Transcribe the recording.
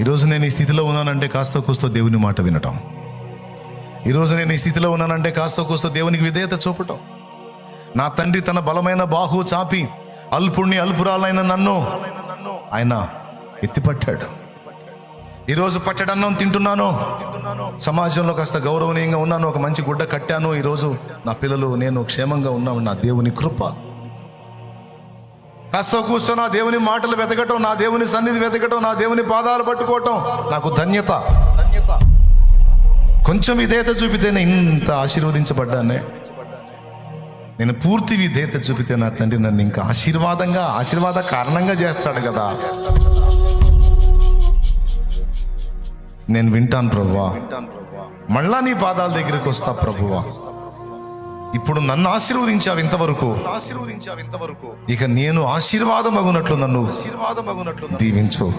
ఈరోజు నేను ఈ స్థితిలో ఉన్నానంటే కాస్త కూస్తో దేవుని మాట వినటం. ఈరోజు నేను ఈ స్థితిలో ఉన్నానంటే కాస్త కూస్తో దేవునికి విధేయత చూపటం. నా తండ్రి తన బలమైన బాహు చాపి అల్పుణ్ణి అల్పురాలైన నన్ను ఆయన ఎత్తిపట్టాడు. ఈరోజు పట్టడన్నం తింటున్నాను. సమాజంలో కాస్త గౌరవనీయంగా ఉన్నాను. ఒక మంచి గుడ్డ కట్టాను. ఈరోజు నా పిల్లలు నేను క్షేమంగా ఉన్నాను నా దేవుని కృప. కాస్త కూర్చో నా దేవుని మాటలు వెతకటం నా దేవుని సన్నిధి వెతకటం నా దేవుని పాదాలు పట్టుకోవటం నాకు ధన్యత. కొంచెం విధేయత చూపితేనే ఇంత ఆశీర్వదించబడ్డానే. నేను పూర్తి విధేయత చూపితే నా తండ్రి నన్ను ఇంకా ఆశీర్వాదంగా ఆశీర్వాద కారణంగా చేస్తాడు కదా. నేను వింటాను ప్రభువా. మళ్ళా నీ పాదాల దగ్గరికి వస్తా ప్రభువా. ఇప్పుడు నన్ను ఆశీర్వదించావు ఇంతవరకు. ఆశీర్వదించావు ఇంతవరకు. ఇక నేను ఆశీర్వాదమగునట్లు నన్ను ఆశీర్వాదమగునట్లు దీవించు.